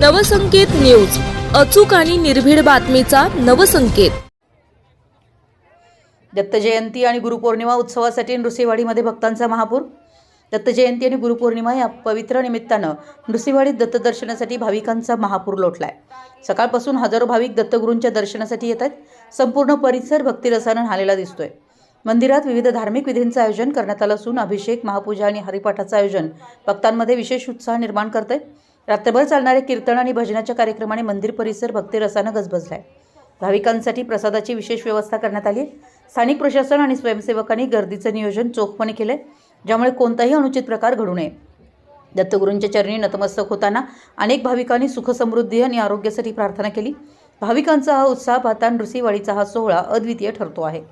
Navsanket news. अचूक आणि निर्भीड बातमीचा नवसंकेत. दत्त जयंती आणि गुरुपौर्णिमा उत्सवासाठी नृसिंहवाडीमध्ये भक्तांचा महापूर. दत्त जयंती आणि गुरुपौर्णिमा या पवित्र निमित्तानं नृसिंहवाडीत दत्तदर्शनासाठी भाविकांचा महापूर लोटलाय. सकाळपासून हजारो भाविक दत्तगुरूंच्या दर्शनासाठी येत आहेत. संपूर्ण परिसर भक्तिरसानं न्हालेला दिसतोय. मंदिरात विविध धार्मिक विधींचं आयोजन करण्यात आलं असून अभिषेक महापूजा आणि हरिपाठाचं आयोजन भक्तांमध्ये विशेष उत्साह निर्माण करत आहे रात्रभर चालणारे कीर्तन आणि भजनाच्या कार्यक्रमाने मंदिर परिसर भक्तिरसानं गजबजलाय. भाविकांसाठी प्रसादाची विशेष व्यवस्था करण्यात आली स्थानिक प्रशासन आणि स्वयंसेवकांनी गर्दीचं नियोजन चोखपणे केलंय ज्यामुळे कोणताही अनुचित प्रकार घडू नये. दत्तगुरूंच्या चरणी नतमस्तक होताना अनेक भाविकांनी सुखसमृद्धी आणि आरोग्यासाठी प्रार्थना केली. भाविकांचा हा उत्साह पाहता नृसिंहवाडीचा हा सोहळा अद्वितीय ठरतो आहे.